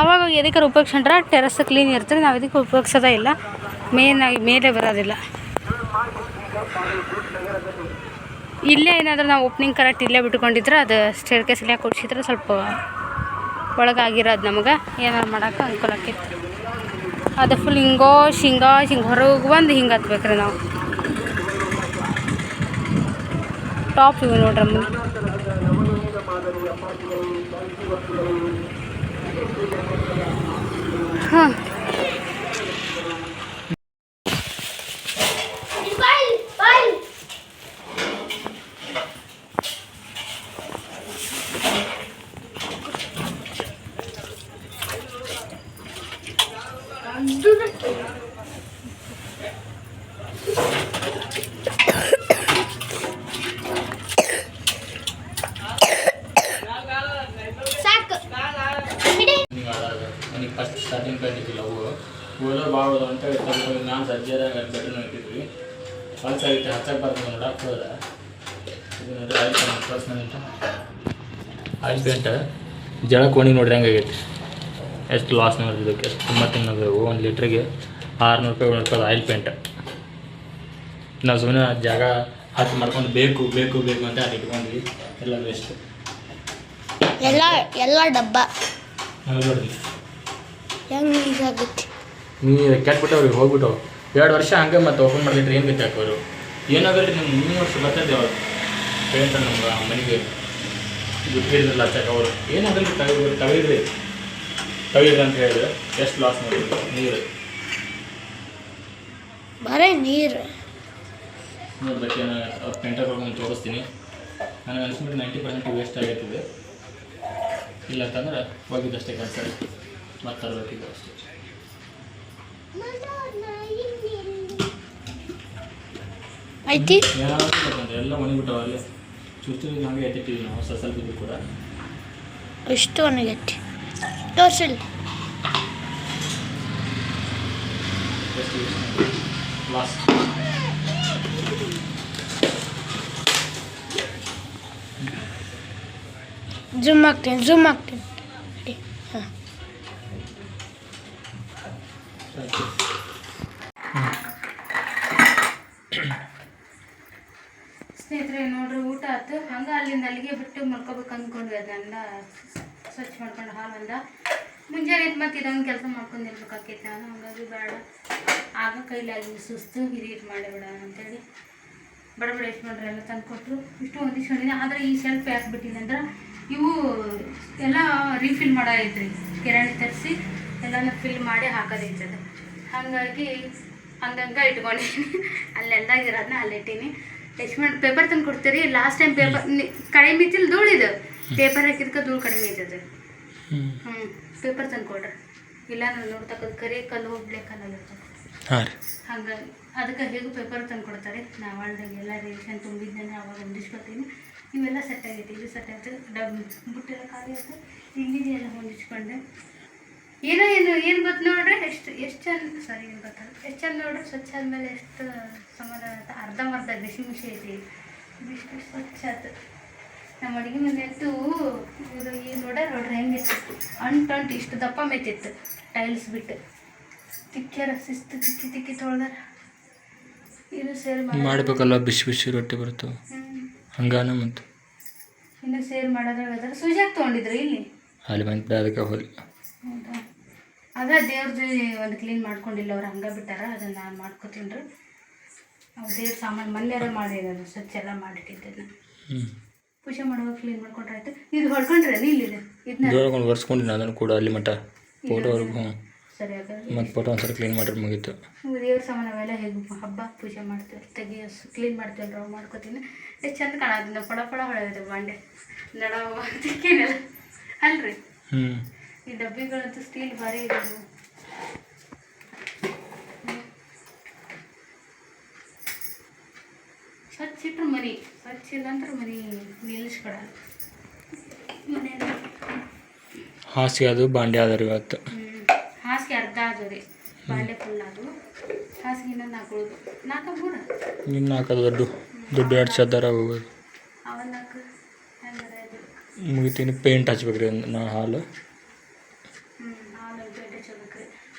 ಅವಾಗ ಎದಕ್ಕೆ ಉಪಯೋಗಿಸ್ಕೊಂಡ್ರೆ ಟೆರಸ್ ಕ್ಲೀನ್ ಇರ್ತದೆ. ನಾವು ಇದಕ್ಕೆ ಉಪಯೋಗಿಸೋದೇ ಇಲ್ಲ. ಮೇನಾಗಿ ಮೇಲೆ ಬರೋದಿಲ್ಲ. ಇಲ್ಲೇ ಏನಾದರೂ ನಾವು ಓಪ್ನಿಂಗ್ ಕರೆಕ್ಟ್ ಇಲ್ಲೇ ಬಿಟ್ಕೊಂಡಿದ್ರೆ ಅದು ಸ್ಟೇರ್ ಕೇಸ್ ಇಲ್ಲೇ ಕೊಡ್ಸಿದ್ರೆ ಸ್ವಲ್ಪ ಒಳಗಾಗಿರೋದು ನಮಗೆ. ಏನಾರು ಮಾಡೋಕೆ ಅನುಕೂಲ ಆಕೈತಿ. ಅದು ಫುಲ್ ಹಿಂಗೋ ಹಿಂಗೋಶ್ ಹಿಂಗೆ ಹೊರಗೆ ಬಂದು ಹಿಂಗೆ ಹತ್ಬೇಕ್ರಿ ನಾವು. ಟಾಪ್ ಇವು ನೋಡ್ರಿ ಮುಂದೆ ಹಾಂ ಸಾಕು ಹಿಡಿ ನನಗೆ ಆದಾಗ ನನಗೆ ಫಸ್ಟ್ ಸ್ಟಾರ್ಟಿಂಗ್ ಕಂಡಿದ್ದಿಲ್ಲ ಅವು ಓದೋ ಭಾಳ ಅಂತ ತೆಗೆದು ನಾನು ಸರ್ಜರಿಯಾಗ ಬೆಟರ್ ಇಟ್ಟಿದ್ವಿ ಹೊಲ್ಸ್ ಆಗಿತ್ತು ಹಚ್ಚಕ್ಕೆ ಬರ್ತದೆ ನೋಡಕ್ಕೆ ಹೋದ ಇದು ನೋಡ್ರಿ oil paint personal oil paint ಜಳ ಕೋಣಿ ನೋಡ್ರಿ ಹಂಗಾಗೈತಿ ಎಷ್ಟು ಲಾಸ್ ನೋಡ್ರಿ ಇದಕ್ಕೆ. ಎಷ್ಟು ತುಂಬ ತಿನ್ನೋದು. ಒಂದು ಲೀಟ್ರಿಗೆ ಆರುನೂರು ರೂಪಾಯಿ ಏಳ್ನೂರು ರೂಪಾಯಿ ಆಯಿಲ್ ಪೇಂಟ್ ನಾವು ಸುಮ್ಮನೆ ಜಾಗ ಹತ್ತು ಮಾಡ್ಕೊಂಡು ಬೇಕು ಬೇಕು ಬೇಕು ಅಂತ ಅಲ್ಲಿ ಇಟ್ಕೊಂಡ್ವಿ. ಎಲ್ಲ ವೇಸ್ಟ್ ಎಲ್ಲ ಎಲ್ಲ ಡಬ್ಬ. ನೋಡ್ರಿ. ಹೆಂಗೆ ಈಸಾಗುತ್ತೆ ನೀ ಕೆಟ್ಬಿಟ್ಟವ್ರಿ ಹೋಗ್ಬಿಟ್ಟು ಎರಡು ವರ್ಷ ಹಂಗೆ ಮತ್ತೆ ಓಪನ್ ಮಾಡಿದ್ರೆ ಏನು ಗತಿ ಏನಾಗಲ್ಲ ಏನಾಗಲ್ರಿ ನಿಮ್ಮ ಮೂರು ವರ್ಷ ಬರ್ತದೆ ಅವ್ರು. ಪೇಂಟ್ ನಮ್ಗೆ ಆ ಬಿಟ್ಟಿದ್ರಲ್ಲ ಹಚ್ಚಕ್ಕೆ ಅವರು ಏನಾಗಲ್ರಿ ತಗೀರಿ ತಗೀರಿ ತಗೀರಿ ಅಂತ ಹೇಳಿದ್ರೆ. ಎಷ್ಟು ಲಾಸ್ ಮಾಡಿದ್ರು ನೀರು. ಬರೀ ನೀರು. ನೋಡ್ಬೇಕು ಏನೋ ಪೆಂಟರ್ ಹೋಗಿ ತೋರಿಸ್ತೀನಿ. ನನಗೆ ಅನ್ಸ್ಬಿಟ್ಟು ನೈಂಟಿ ಪರ್ಸೆಂಟ್ ವೇಸ್ಟ್ ಆಗೈತಿದೆ ಇಲ್ಲ ಅಂತಂದ್ರೆ ಹೋಗಿದ್ದಷ್ಟೇ ಕೆಲಸ. ಮತ್ತೆ ತರಬೇಕಿದ್ದು ಅಷ್ಟೇ. ಐತಿ? ಎಲ್ಲ ಎಲ್ಲ ಒಣಗಿಬಿಟ್ಟವ ಅಲ್ಲಿ ಚುಚ್ಚು ಹಂಗೆ ಎತ್ತಿಟ್ಟಿವಿ ನಾವು ಸ್ವಲ್ಪ ಸ್ವಲ್ಪ ಇದ್ದು ಕೂಡ. ಎಷ್ಟು ಒಣಗೈತಿ ತೋರ್ಸಿಲ್ಲ. ಎಷ್ಟು ಲಾಸ್ ಜೂಮ್ ಆಗ್ತೀನಿ ಜೂಮ್ ಆಗ್ತೀನಿ ಹಾಂ ಸ್ನೇಹಿತರೆ ನೋಡ್ರಿ ಊಟ ಆಯ್ತು ಹಂಗೆ ಅಲ್ಲಿಂದ ಅಲ್ಲಿಗೆ ಬಿಟ್ಟು ಮಲ್ಕೋಬೇಕು ಅಂದ್ಕೊಂಡ್ವಿ ಅದನ್ನ ಸ್ವಚ್ಛ ಮಾಡ್ಕೊಂಡು ಹಾಲಂದ ಮುಂಜಾನೆ ಎದ್ದು ಮತ್ತೆ ಇದೊಂದು ಕೆಲಸ ಮಾಡ್ಕೊಂಡು ನಿಲ್ಬೇಕಾಕೈತೆ ನಾನು. ಹಂಗಾಗಿ ಬೇಡ. ಆಗ ಕೈಲಾಗಿ ಸುಸ್ತು ಹಿರಿಯರು ಮಾಡಿಬಿಡ ಅಂತೇಳಿ ಬಡ ಬಡ ಎಷ್ಟು ಮಾಡ್ರೆ ಎಲ್ಲ ತಂದು ಕೊಟ್ಟರು ಇಷ್ಟು ಹೊಂದಿಸ್ಕೊಂಡಿನಿ ಆದರೆ ಈ ಶೆಲ್ಫ್ ಯಾಕೆ ಬಿಟ್ಟಿದೆ ಅಂದ್ರೆ ಇವು ಎಲ್ಲ ರೀಫಿಲ್ ಮಾಡೈತ್ರಿ ಕಿರಾಣಿ ತರಿಸಿ ಎಲ್ಲನೂ ಫಿಲ್ ಮಾಡಿ ಹಾಕೋದೈತದ ಹಾಗಾಗಿ ಹಂಗಂಗೆ ಇಟ್ಕೊಂಡಿನಿ. ಅಲ್ಲೆಲ್ದಾಗಿರೋದನ್ನ ಅಲ್ಲಿಟ್ಟೀನಿ ಎಷ್ಟು ಪೇಪರ್ ತಂದು ಕೊಡ್ತೀರಿ ಲಾಸ್ಟ್ ಟೈಮ್ ಪೇಪರ್ ಕಡಿಮೆ ಇತ್ತಿಲ್ಲ ಧೂಳಿದು. ಪೇಪರ್ ಹಾಕಿದ್ಕೆ ಧೂಳು ಕಡಿಮೆ ಐತದ. ಹ್ಞೂ ಪೇಪರ್ ತಂದು ಕೊಡ್ರಿ ಇಲ್ಲ ನಾನು ನೋಡ್ತಕ್ಕದ್ದು ಕರಿ ಕಲ್ಲು ಹೋಗ್ಲೇ ಕಲ್ಲಲ್ಲಿ ಇರ್ತದೆ ಹಂಗಾಗಿ ಅದಕ್ಕೆ ಹೇಗೂ ಪೇಪರ್ ತಂದು ಕೊಡ್ತಾರೆ ನಾವಳ್ದಾಗ ಎಲ್ಲ ರೇಷನ್ ತುಂಬಿದ್ದೇನೆ ಅವಾಗ ಹೊಂದಿಸ್ಕೊತೀನಿ ಇವೆಲ್ಲ ಸೆಟ್ ಆಗೈತೆ ಇದು ಸೆಟ್ ಆಯ್ತು ಡಬ್ ಬುಟ್ಟೆಲ್ಲ ಖಾಲಿ ಆಯ್ತು. ಹಿಂದಿದೆ ಎಲ್ಲ ಹೊಂದಿಸ್ಕೊಂಡೆ ಏನೋ ಏನು ಏನು ಗೊತ್ತು ನೋಡ್ರಿ? ಎಷ್ಟು ಎಷ್ಟು ಚಂದ ಸಾರಿ ಏನು ಗೊತ್ತಲ್ಲ ಎಷ್ಟು ಚಂದ ನೋಡ್ರಿ? ಸ್ವಚ್ಛ ಆದಮೇಲೆ ಎಷ್ಟು ಸಮಾಧಾನ ಆಯ್ತು ಅರ್ಧಂಬರ್ಧ ಬಿಸಿ ಬಿಸಿ ಐತಿ. ಇಷ್ಟು ಸ್ವಚ್ಛ ಆಯ್ತು ನಮ್ಮ ಅಡುಗೆ ಮನೆ ಅಂತೂ ಇದು ಈ ನೋಡ್ಯಾರ ನೋಡ್ರಿ ಹೆಂಗಿತ್ತು ಅಂಟು ಅಂಟು ಇಷ್ಟು ದಪ್ಪ ಮೆತ್ತಿತ್ತು. ಟೈಲ್ಸ್ ಬಿಟ್ಟು. ತಿಕ್ಕ್ಯಾರ ಶಿಸ್ತು ತಿಕ್ಕಿ ತಿಕ್ಕಿ ತೊಳೆದಾರ. ಇದು ಸೇರ್ ಮಾಡಿ ಮಾಡ್ಬೇಕಲ್ಲ ಬಿಸಿ ಬಿಸಿ ರೊಟ್ಟಿ ಬರ್ತವೆ. ಹಂಗಾನ ಮತ್ತು? ಇನ್ನು ಸೇರ್ ಮಾಡೋದ್ರಾಗ ಅದಾರ ಸುಜಾಕ್ ತೊಗೊಂಡಿದ್ರು ಇಲ್ಲಿ? ಅಲ್ಲಿ ಬಂದ ಅದಕ್ಕೆ ಹೋಗಿ. ಹೌದಾ? ಅದ ದೇವ್ರದ್ದು ಒಂದು ಕ್ಲೀನ್ ಮಾಡ್ಕೊಂಡಿಲ್ಲ ಅವ್ರು ಹಂಗೆ ಬಿಟ್ಟಾರ. ಅದನ್ನು ನಾನು ಮಾಡ್ಕೊತೀನಿ ರೀ. ಅವ್ರು ದೇವ್ರ ಸಾಮಾನು ಮೊನ್ನೆರ ಮಾಡಿರೋದು. ಸ್ವಚ್ಛ ಎಲ್ಲ ಮಾಡಿಟ್ಟಿದ್ದೆ ನಾನು. ಹ್ಞೂ ಪೂಜೆ ಮಾಡುವಾಗ ಕ್ಲೀನ್ ಮಾಡ್ಕೊಂಡ್ರೆ ಆಯ್ತು. ಇದು ಹೊಡ್ಕೊಂಡ್ರೆ ಇಲ್ಲಿದೆ ಇದನ್ನ ದೂರಕೊಂಡು ಒರೆಸ್ಕೊಂಡಿನಿ ಅದನ್ನು ಕೂಡ ಅಲ್ಲಿ ಮಟ್ಟ ಫೋಟೋವರೆಗೂ ಹ್ಞೂ ಸರಿ. ಹಾಗಾದ್ರೆ ಮತ್ತು ಫೋಟೋ ಒಂದ್ಸರಿ ಕ್ಲೀನ್ ಮಾಡಿದ್ರೆ ಮುಗೀತು. ದೇವ್ರ ಸಾಮಾನು ಅವೆಲ್ಲ ಹೇಗೆ ಹಬ್ಬ ಪೂಜೆ ಮಾಡ್ತೀವಿ ತೆಗಿಯೋ ಕ್ಲೀನ್ ಮಾಡ್ತೀವಲ್ಲ ನಾವು ಮಾಡ್ಕೋತೀನಿ. ಎಷ್ಟು ಚಂದ ಕಾಣೋದ್ರಿಂದ ಪಡ ಪಡ ಹೊಳೆದಿದೆ ಬಾಂಡೆ. ನಡ ತಿಕ್ಕೇನಲ್ಲ ಅಲ್ರಿ? ಹ್ಞೂ ಈ ಡಬ್ಬಿಗಳಂತೂ ಸ್ಟೀಲ್ ಭಾರಿ ಇದೆ ಇಟ್ರು ಮನೆ ಅಂದ್ರೆ ಮನೆ ನಿಲ್ಲಿಸ್ಕೊಡಲ್ಲ ಮನೆ ಹಾಸಿಗೆ ಅದು ಬಾಂಡೆ ಆದ್ರೆ ಇವತ್ತು. ಹಾಸಿಗೆ ಅರ್ಧ ಅದು ರೀ ಬಾಂಡೆ ಫುಲ್ ಅದು. ಹಾಸಿಗೆ ಇನ್ನೊಂದು ಹಾಕೊಳ್ಳೋದು. ನಾಲ್ಕ ಮೂರ ನಿಮ್ಮ ಹಾಕೋದು ದೊಡ್ಡ ದೊಡ್ಡ ಎರಡು ಚದ್ದಾರ ಹೋಗೋದು ನಾಲ್ಕು ಮುಗಿತೀನಿ ಪೇಂಟ್ ಹಚ್ಬೇಕ್ರಿ ನಾ ಹಾಲು.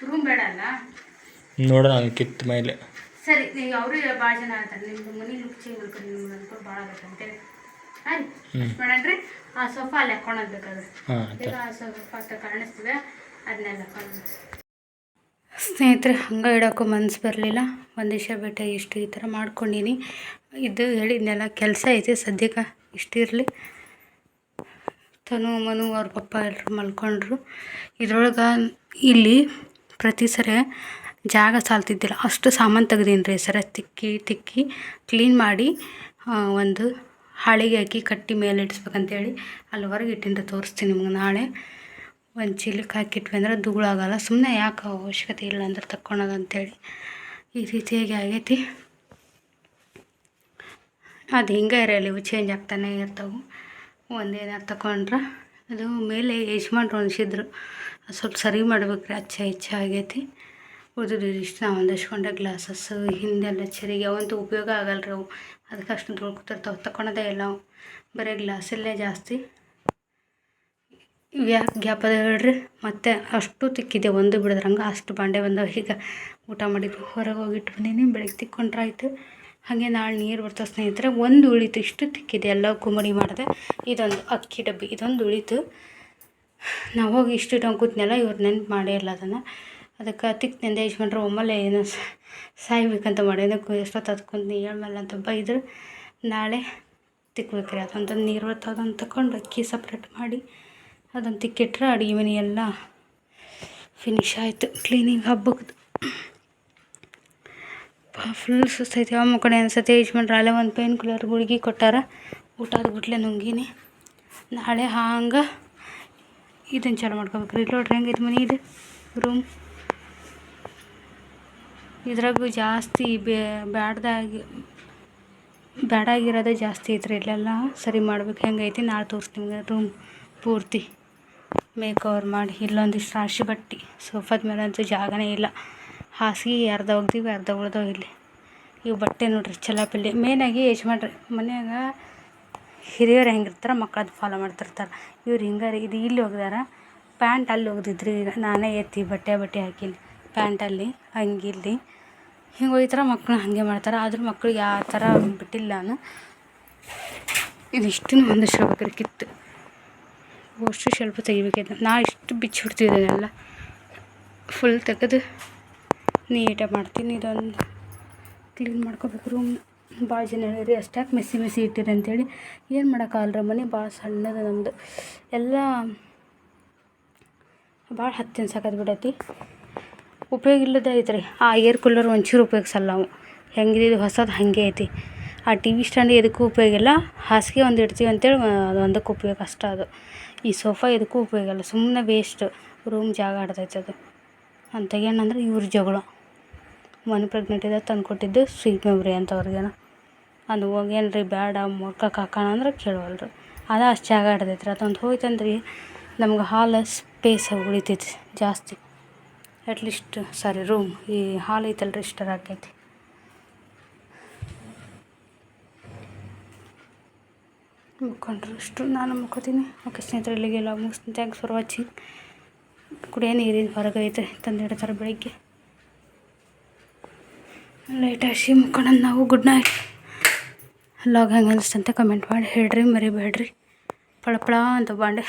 ರೂಮ್ ಬೇಡ ಅಲ್ಲ? ನೋಡೋಣ ಕಿತ್ತ ಮೇಲೆ. ಸರಿ ನೀವು ಅವರು ಭಾಳ ಜನ ಅಂತಾರೆ. ನಿಮ್ದು ಮನೆ ಲುಕ್ ಚೇಂಜ್ ಮಾಡ್ಕೊಂಡು ನಿಮ್ಗೆ ಅನ್ಕೊಂಡು ಭಾಳ ಆಗತ್ತೆ ಅಂತೇಳಿ ಹಾಂ ನೋಡಣ್ರಿ ಆ ಸೋಫಾ ಅಲ್ಲಿ ಹಾಕೊಳೋದು ಬೇಕಾದ್ರೆ ಈಗ ಆ ಸೋಫಾ ಹತ್ರ ಕಾಣಿಸ್ತಿದೆ. ಅದನ್ನೆಲ್ಲ ಹಾಕೊಂಡು ಸ್ನೇಹಿತರೆ ಹಂಗೆ ಇಡೋಕ್ಕೂ ಮನ್ಸು ಬರಲಿಲ್ಲ. ಒಂದು ಬೆಟ್ಟ ಬಿಟ್ಟು ಇಷ್ಟು ಈ ಥರ ಮಾಡ್ಕೊಂಡೀನಿ. ಇದು ಹೇಳಿದ್ನೆಲ್ಲ ಕೆಲಸ ಐತೆ ಸದ್ಯಕ್ಕೆ ಇಷ್ಟಿರಲಿ ತನು ಮನು ಅವ್ರ ಪಪ್ಪ ಎಲ್ಲರೂ ಮಲ್ಕೊಂಡ್ರು. ಇದ್ರೊಳಗೆ ಇಲ್ಲಿ ಪ್ರತಿ ಸರಿ ಜಾಗ ಸಾಲ್ತಿದ್ದಿಲ್ಲ. ಅಷ್ಟು ಸಾಮಾನು ತೆಗ್ದೀನಿ ರೀ ಸರ. ತಿಕ್ಕಿ ತಿಕ್ಕಿ ಕ್ಲೀನ್ ಮಾಡಿ ಒಂದು ಹಾಳಿಗೆ ಹಾಕಿ ಕಟ್ಟಿ ಮೇಲೆ ಇಡಿಸ್ಬೇಕಂತೇಳಿ ಅಲ್ಲಿ ಹೊರಗೆ ಇಟ್ಟಿಂದ ತೋರಿಸ್ತೀನಿ ನಿಮ್ಗೆ ನಾಳೆ. ಒಂದು ಚೀಲಕ್ಕೆ ಹಾಕಿಟ್ವಿ ಅಂದ್ರೆ ಧೂಳಾಗಲ್ಲ ಸುಮ್ಮನೆ ಯಾಕೆ ಅವಶ್ಯಕತೆ ಇಲ್ಲ ಅಂದ್ರೆ ತಕ್ಕೊಳೋದು ಅಂತೇಳಿ. ಈ ರೀತಿಯಾಗಿ ಆಗೈತಿ? ಅದು ಹಿಂಗೆ ಇರಲ್ಲ ಇವು ಚೇಂಜ್ ಆಗ್ತಾನೆ ಇರ್ತಾವೆ. ಒಂದೇನಾರು ತಗೊಂಡ್ರೆ ಅದು ಮೇಲೆ ಯಜಮಾನ್ರು ಅನಿಸಿದ್ರು. ಸ್ವಲ್ಪ ಸರಿ ಮಾಡ್ಬೇಕ್ರಿ. ಅಚ್ಚ ಹೆಚ್ಚ ಆಗೈತಿ. ಉಳಿದು ಇಷ್ಟು, ನಾವು ಒಂದಷ್ಟು ಗ್ಲಾಸಸ್ ಹಿಂದೆಲ್ಲ ಚರಿಗೆ, ಅವಂತೂ ಉಪಯೋಗ ಆಗಲ್ಲ ರೀ ಅವು. ಅದಕ್ಕೆ ಅಷ್ಟು ತೊಳ್ಕೊತಾರೆ ತಾವು ತಗೊಳೋದೇ ಇಲ್ಲ ಅವು. ಬರೀ ಗ್ಲಾಸಲ್ಲೇ ಜಾಸ್ತಿ. ಯಾಕೆ ಗ್ಯಾಪ್ ಅದ ಹೇಳ್ರಿ? ಮತ್ತು ಅಷ್ಟು ತಿಕ್ಕಿದೆ, ಒಂದು ಬಿಡದ್ರಂಗೆ ಅಷ್ಟು ಬಾಂಡೆ ಬಂದವು. ಈಗ ಊಟ ಮಾಡಿದ್ವಿ ಹೊರಗೆ ಹೋಗಿಟ್ಟು ಬಂದೀನಿ ಬೆಳಗ್ಗೆ ತಿಕ್ಕೊಂಡ್ರಾಯ್ತು ಹಾಗೆ ನಾಳೆ ನೀರು ಬರ್ತಾವೆ ಸ್ನೇಹಿತರೆ, ಒಂದು ಉಳಿತು. ಇಷ್ಟು ತಿಕ್ಕಿದೆ ಎಲ್ಲ ಕುಮಡಿ ಮಾಡಿದೆ. ಇದೊಂದು ಅಕ್ಕಿ ಡಬ್ಬಿ, ಇದೊಂದು ಉಳಿತು. ನಾವು ಹೋಗಿ ಇಷ್ಟು ಇಟ್ಟು ಕೂತ್ನೆಲ್ಲ, ಇವ್ರು ನೆನ್ಪು ಮಾಡೇ ಇಲ್ಲ ಅದನ್ನು. ಅದಕ್ಕೆ ತಿಕ್ ನೆಂದೆ ಯಜಮಾನ್ರು ಒಮ್ಮಲೆ ಏನು ಸಾಯ್ಬೇಕಂತ ಮಾಡಿ. ಅದಕ್ಕೆ ಎಷ್ಟೊತ್ತು ಹತ್ಕೊಂಡ್ ಹೇಳ್ಮಲ್ಲ ಅಂತ ಬೈದ್ರು. ನಾಳೆ ತಿಕ್ಬೇಕು ರೀ ಅದೊಂದು ನೀರು ಅದನ್ನು ತಗೊಂಡು ಅಕ್ಕಿ ಸಪ್ರೇಟ್ ಮಾಡಿ ಅದನ್ನು ತಿಕ್ಕಿಟ್ರೆ ಅಡುಗೆ ಮನೆ ಎಲ್ಲ ಫಿನಿಶ್ ಆಯಿತು. ಕ್ಲೀನಿಂಗ್ ಹಬ್ಬಕ್ಕೆ ಫುಲ್ ಸುಸ್ತೈತಿ ಅಮ್ಮ ಕಡೆ ಅನ್ಸತ್ತೆ, ಯಜಮಾನ್ರು ಅಲ್ಲೇ ಒಂದು ಪೇನ್ ಕಿಲ್ಲರ್ ಗುಳಿಗೆ ಕೊಟ್ಟಾರ. ಊಟ ಬಿಟ್ಲೆ ನುಂಗಿನಿ. ನಾಳೆ ಹಂಗೆ ಇದನ್ನು ಚಾಲು ಮಾಡ್ಕೋಬೇಕು ರೀ ನೋಡ್ರಿ ಹೆಂಗೈತೆ ಮನೆ ಇದು? ರೂಮ್ ಇದ್ರಾಗೂ ಜಾಸ್ತಿ ಬ್ಯಾಡ್ದಾಗಿ, ಬ್ಯಾಡಾಗಿರೋದೇ ಜಾಸ್ತಿ ಐತ್ರಿ ಇಲ್ಲೆಲ್ಲ. ಸರಿ ಮಾಡ್ಬೇಕು, ಹೆಂಗೈತಿ ನಾಳೆ ತೋರಿಸ್ತೀನಿ ರೂಮ್ ಪೂರ್ತಿ ಮೇಕವರ್ ಮಾಡಿ. ಇಲ್ಲೊಂದಿಷ್ಟು ರಾಶಿ ಬಟ್ಟೆ, ಸೋಫಾದ ಮೇಲೆ ಅಂತೂ ಜಾಗನೇ ಇಲ್ಲ. ಹಾಸಿಗೆ ಅರ್ಧ ಒಗ್ದೀವಿ ಅರ್ಧ ಉಳ್ದೋ ಇಲ್ಲಿ. ಇವು ಬಟ್ಟೆ ನೋಡ್ರಿ ಚಲಾಪಿಲ್ಲಿ ಮೇನಾಗಿ ಯಜಮಾನ್ರಿ, ಮನ್ಯಾಗ ಹಿರಿಯರು ಹೆಂಗಿರ್ತಾರೆ ಮಕ್ಳು ಅದು ಫಾಲೋ ಮಾಡ್ತಿರ್ತಾರೆ. ಇವ್ರು ಹಿಂಗಾರಿ, ಇದು ಇಲ್ಲಿ ಒಗ್ದಾರ ಪ್ಯಾಂಟ್ ಅಲ್ಲಿ ಒಗ್ದಿದ್ರಿ ಈಗ. ನಾನೇ ಎತ್ತಿ ಬಟ್ಟೆ ಬಟ್ಟೆ ಹಾಕಿನಿ. ಪ್ಯಾಂಟಲ್ಲಿ ಅಂಗಿಲ್ಲಿ ಹಿಂಗೆ ಒಯ್ತಾರೆ ಮಕ್ಕಳು ಹಾಗೆ ಮಾಡ್ತಾರೆ. ಆದರೂ ಮಕ್ಳಿಗೆ ಆ ಥರ ಬಿಟ್ಟಿಲ್ಲ ನಾನು. ಇದಿಷ್ಟನ್ನು ಒಂದು ಕಿತ್ತು. ಅಷ್ಟು ಸ್ವಲ್ಪ ತೆಗಿಬೇಕಿತ್ತು. ನಾ ಇಷ್ಟು ಬಿಚ್ಚಿ ಬಿಡ್ತಿದ್ದೇನೆಲ್ಲ ಫುಲ್ ತೆಗೆದು ನೀಟಾಗಿ ಮಾಡ್ತೀನಿ. ಇದೊಂದು ಕ್ಲೀನ್ ಮಾಡ್ಕೋಬೇಕು ರೂಮ್ ಭಾಳ ಜನ ಹೇಳಿರಿ ಅಷ್ಟಾಗಿ ಮೆಸ್ಸಿ ಮೆಸ್ಸಿ ಇಟ್ಟಿರಿ? ಅಂತೇಳಿ. ಏನು ಮಾಡೋಕ್ಕಾಗಲ್ಲ ಮನೆ ಭಾಳ ಸಣ್ಣದ ನಮ್ಮದು ಎಲ್ಲ ಭಾಳ ಹತ್ತಿನ ಸಾಕದು ಬಿಡೈತಿ. ಉಪಯೋಗ ಇಲ್ಲದ ರೀ ಆ ಏರ್ ಕೂಲರ್ ಒಂಚೂರು ಉಪಯೋಗಿಸಲ್ಲ ನಾವು. ಹೆಂಗಿದೆ ಹೊಸದು, ಹಾಗೆ ಐತಿ. ಆ ಟಿ ವಿ ಸ್ಟ್ಯಾಂಡ್ ಎದಕ್ಕೂ ಉಪಯೋಗ ಇಲ್ಲ. ಹಾಸಿಗೆ ಒಂದು ಇಡ್ತೀವಿ ಅಂತೇಳಿ ಅದೊಂದಕ್ಕೆ ಉಪಯೋಗ ಅಷ್ಟೇ ಅದು. ಈ ಸೋಫಾ ಎದಕ್ಕೂ ಉಪಯೋಗ ಇಲ್ಲ. ಸುಮ್ಮನೆ ವೇಸ್ಟ್ ರೂಮ್ ಜಾಗ ಆಡ್ತೈತೆ ಅದು. ಅಂತ ಏನಂದ್ರೆ ಇವ್ರ ಜಗಳ. ಮನೆ ಪ್ರೆಗ್ನೆಂಟ್ ಇದ್ದಾಗ ತಂದು ಕೊಟ್ಟಿದ್ದು ಸ್ವೀಟ್ ಮೆಮ್ರಿ ಅಂತ ಅವ್ರಿಗೇನ ಅದು ಹೋಗೇನ್ರಿ ಬೇಡ ಮುರ್ಕಕ್ಕೆ ಹಾಕೋಣ ಅಂದ್ರೆ ಕೇಳವಲ್ರು. ಅದು ಅಷ್ಟು ಜಾಗ ಹಿಡ್ದೈತ್ರಿ ಅದೊಂದು ಹೋಯ್ತಂದ್ರಿ ನಮ್ಗೆ ಹಾಲು ಸ್ಪೇಸ್ ಉಳಿತೈತಿ ಜಾಸ್ತಿ. ಅಟ್ಲೀಸ್ಟ್, ಸಾರಿ ರೂಮ್ ಈ ಹಾಲ್ ಐತಲ್ರಿ ಇಷ್ಟರ ಆಕೈತಿ. ಮುಕ್ಕೊಂಡ್ರು ಇಷ್ಟು ನಾನು ಮುಕ್ಕೋತೀನಿ. ಓಕೆ, ಸ್ನೇಹಿತರೆ ಇಲ್ಲಿಗೆಲ್ಲ ಮುಗಿಸ್ತೀನಿ. ಥ್ಯಾಂಕ್ಸ್ ಫಾರ್ ವಾಚಿಂಗ್ ಕುಡಿಯೋ ನೀರಿನ ಹೊರಗೆ ಐತೆ ತಂದಿಡ್ತಾರೆ ಬೆಳಿಗ್ಗೆ. ಲೈಟ್ ಹಸಿ ನಾವು. ಗುಡ್ ನೈಟ್ ಲಾಗ್ ಹೆಂಗೆ ಅನಿಸ್ತಂತೆ? ಕಮೆಂಟ್ ಮಾಡಿ. ಹೇಳ್ರಿ, ಮರಿಬೇಡ್ರಿ. ಪಳ ಪಳ ಅಂತ ಬಾಂಡೆ